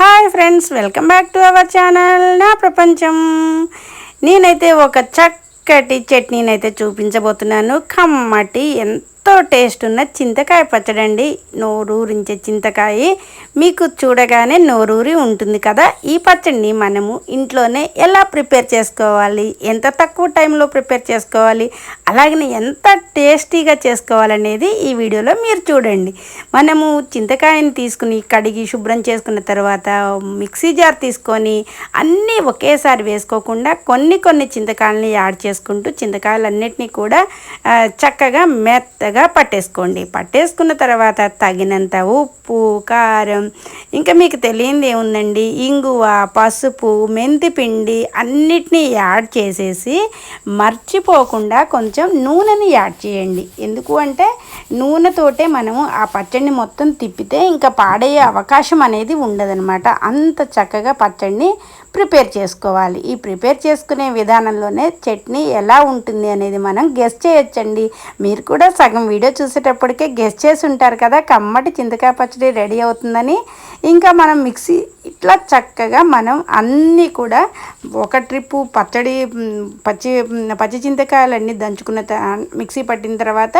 Hi friends welcome back to our channel నా ప్రపంచం. నేనైతే ఒక చక్కటి చట్నీని అయితే చూపించబోతున్నాను. కమ్మటి ఎంత ఎంతో టేస్ట్ ఉన్న చింతకాయ పచ్చడి అండి నోరూరించే చింతకాయ. మీకు చూడగానే నోరూరి ఉంటుంది కదా. ఈ పచ్చడిని మనము ఇంట్లోనే ఎలా ప్రిపేర్ చేసుకోవాలి? ఎంత తక్కువ టైంలో ప్రిపేర్ చేసుకోవాలి? అలాగనే ఎంత టేస్టీగా చేసుకోవాలనేది ఈ వీడియోలో మీరు చూడండి. మనము చింతకాయని తీసుకుని కడిగి శుభ్రం చేసుకున్న తర్వాత మిక్సీ జార్ తీసుకొని అన్నీ ఒకేసారి వేసుకోకుండా కొన్ని కొన్ని చింతకాయలని యాడ్ చేసుకుంటూ చింతకాయలన్నిటినీ కూడా చక్కగా మెత్త మెత్తగా పట్టేసుకోండి. పట్టేసుకున్న తర్వాత తగినంత ఉప్పు కారం ఇంకా మీకు తెలియంది ఏముందండి? ఇంగువ పసుపు మెంతి పిండి అన్నిటినీ యాడ్ చేసేసి మర్చిపోకుండా కొంచెం నూనెని యాడ్ చేయండి. ఎందుకు అంటే నూనెతోటే మనము ఆ పచ్చడిని మొత్తం తిప్పితే ఇంకా పాడయ్యే అవకాశం అనేది ఉండదనమాట అంత చక్కగా పచ్చడిని ప్రిపేర్ చేసుకోవాలి. ఈ ప్రిపేర్ చేసుకునే విధానంలోనే చట్నీ ఎలా ఉంటుంది అనేది మనం గెస్ చేయొచ్చండి. మీరు కూడా సగం వీడియో చూసేటప్పటికే గెస్ చేసి ఉంటారు కదా కమ్మటి చింతకాయ పచ్చడి రెడీ అవుతుందని. ఇంకా మనం మిక్సీ ఇట్లా చక్కగా మనం అన్నీ కూడా ఒక ట్రిప్పు పచ్చడి పచ్చి పచ్చి చింతకాయలన్నీ దంచుకున్న త- మిక్సీ పట్టిన తర్వాత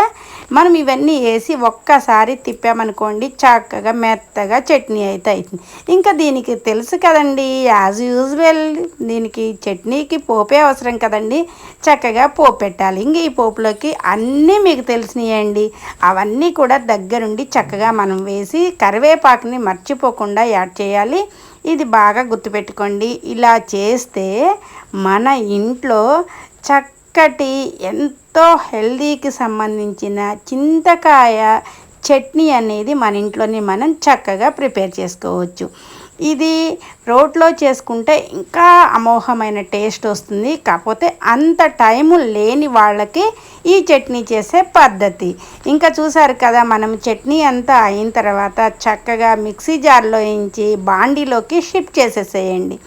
మనం ఇవన్నీ వేసి ఒక్కసారి తిప్పామనుకోండి చక్కగా మెత్తగా చట్నీ అయితే అవుతుంది ఇంకా దీనికి తెలుసు కదండి యాజ్ యూజువల్ దీనికి చట్నీకి పోపే అవసరం కదండి. చక్కగా పోపు పెట్టాలి. ఇంక ఈ పోపులోకి అన్నీ మీకు తెలిసినాయండి. అవన్నీ కూడా దగ్గరుండి చక్కగా మనం వేసి కరివేపాకుని మర్చిపోకుండా యాడ్ చేయాలి. ఇది బాగా గుర్తుపెట్టుకోండి. ఇలా చేస్తే మన ఇంట్లో చక్కటి ఎంతో హెల్దీకి సంబంధించిన చింతకాయ చట్నీ అనేది మన ఇంట్లోనే మనం చక్కగా ప్రిపేర్ చేసుకోవచ్చు. ఇది రోట్లో చేసుకుంటే ఇంకా అమోఘమైన టేస్ట్ వస్తుంది. కాకపోతే అంత టైము లేని వాళ్ళకి ఈ చట్నీ చేసే పద్ధతి. ఇంకా చూసారు కదా మనం చట్నీ అంతా అయిన తర్వాత చక్కగా మిక్సీ జార్లో వేయించి బాండీలోకి షిఫ్ట్ చేసేసేయండి.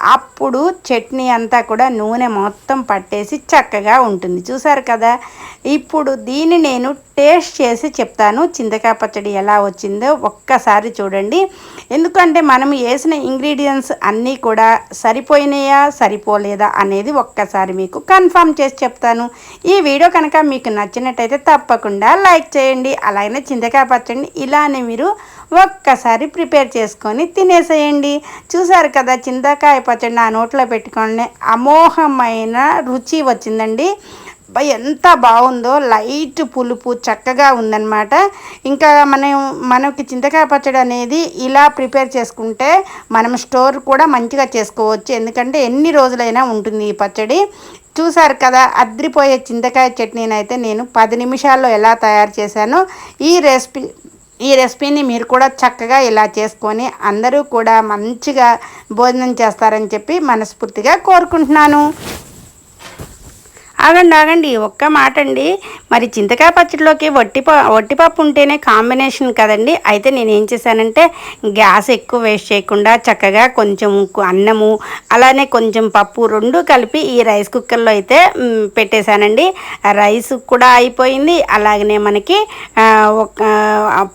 అప్పుడు చట్నీ అంతా కూడా నూనె మొత్తం పట్టేసి చక్కగా ఉంటుంది. చూసారు కదా? ఇప్పుడు దీన్ని నేను టేస్ట్ చేసి చెప్తాను. చింతకాయ పచ్చడి ఎలా వచ్చిందో ఒక్కసారి చూడండి. ఎందుకంటే మనం వేసిన ఇంగ్రీడియంట్స్ అన్నీ కూడా సరిపోయినాయా సరిపోలేదా అనేది ఒక్కసారి మీకు కన్ఫర్మ్ చేసి చెప్తాను. ఈ వీడియో కనుక మీకు నచ్చినట్టయితే తప్పకుండా లైక్ చేయండి. అలాగే చింతకాయ పచ్చడిని ఇలానే మీరు ఒక్కసారి ప్రిపేర్ చేసుకొని తినేసేయండి. చూసారు కదా? చింతకాయ పచ్చడి నా నోట్లో పెట్టుకొని అమోఘమైన రుచి వచ్చిందండి. ఎంత బాగుందో లైట్ పులుపు చక్కగా ఉందన్నమాట. ఇంకా మనం మనకి చింతకాయ పచ్చడి అనేది ఇలా ప్రిపేర్ చేసుకుంటే మనం స్టోర్ కూడా మంచిగా చేసుకోవచ్చు. ఎందుకంటే ఎన్ని రోజులైనా ఉంటుంది ఈ పచ్చడి. చూసారు కదా అద్రిపోయే చింతకాయ చట్నీని అయితే నేను పది నిమిషాల్లో ఎలా తయారు చేశానో ఈ రెసిపీ ఈ రెసిపీని మీరు కూడా చక్కగా ఇలా చేసుకొని అందరూ కూడా మంచిగా భోజనం చేస్తారని చెప్పి మనస్ఫూర్తిగా కోరుకుంటున్నాను. ఆగండి ఆగండి ఒక్క మాట అండి మరి చింతకాయ పచ్చడిలోకి వట్టిప వట్టిపప్పు ఉంటేనే కాంబినేషన్ కదండి. అయితే నేను ఏం చేశానంటే గ్యాస్ ఎక్కువ వేస్ట్ చేయకుండా చక్కగా కొంచెం అన్నము అలానే కొంచెం పప్పు రెండు కలిపి ఈ రైస్ కుక్కర్లో అయితే పెట్టేశానండి. రైస్ కూడా అయిపోయింది. అలాగనే మనకి ఒక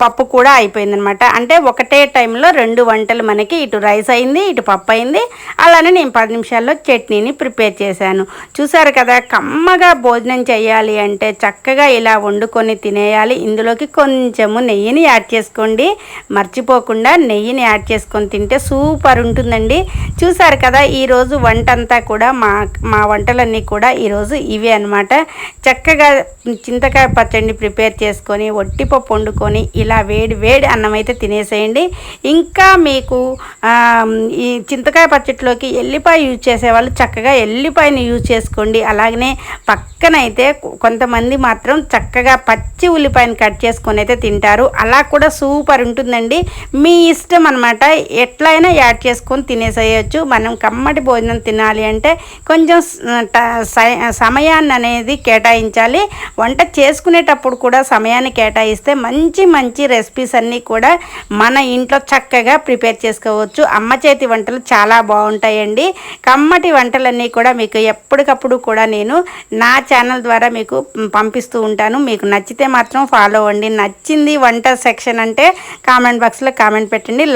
పప్పు కూడా అయిపోయింది అనమాట అంటే ఒకటే టైంలో రెండు వంటలు మనకి ఇటు రైస్ అయింది ఇటు పప్పు అయింది. అలానే నేను పది నిమిషాల్లో చట్నీని ప్రిపేర్ చేశాను. చూసారు కదా కమ్మగా భోజనం చేయాలి అంటే చక్కగా ఇలా వండుకొని తినేయాలి. ఇందులోకి కొంచెము నెయ్యిని యాడ్ చేసుకోండి. మర్చిపోకుండా నెయ్యిని యాడ్ చేసుకొని తింటే సూపర్ ఉంటుందండి. చూసారు కదా ఈరోజు వంట అంతా కూడా మా మా వంటలన్నీ కూడా ఈరోజు ఇవే అన్నమాట. చక్కగా చింతకాయ పచ్చడిని ప్రిపేర్ చేసుకొని ఒట్టిపప్పు వండుకొని ఇలా వేడి వేడి అన్నం అయితే తినేసేయండి. ఇంకా మీకు ఈ చింతకాయ పచ్చడిలోకి ఎల్లిపాయ యూజ్ చేసేవాళ్ళు చక్కగా ఎల్లిపాయని యూజ్ చేసుకోండి. అలాగనే పక్కనైతే కొంతమంది మాత్రం చక్కగా పచ్చి ఉల్లిపాయని కట్ చేసుకొని అయితే తింటారు. అలా కూడా సూపర్ ఉంటుందండి. మీ ఇష్టం అనమాట ఎట్లయినా యాడ్ చేసుకొని తినేసేయచ్చు. మనం కమ్మటి భోజనం తినాలి అంటే కొంచెం ట- సమయాన్ని అనేది కేటాయించాలి. వంట చేసుకునేటప్పుడు కూడా సమయాన్ని కేటాయిస్తే మంచి మంచి రెసిపీస్ అన్నీ కూడా మన ఇంట్లో చక్కగా ప్రిపేర్ చేసుకోవచ్చు. అమ్మ చేతి వంటలు చాలా బాగుంటాయండి. కమ్మటి వంటలన్నీ కూడా మీకు ఎప్పటికప్పుడు కూడా నేను నా ఛానల్ ద్వారా మీకు పంపిస్తూ ఉంటాను. మీకు నచ్చితే మాత్రం ఫాలో అవ్వండి. నచ్చింది వంట సెక్షన్ అంటే కామెంట్ బాక్స్లో కామెంట్ పెట్టండి.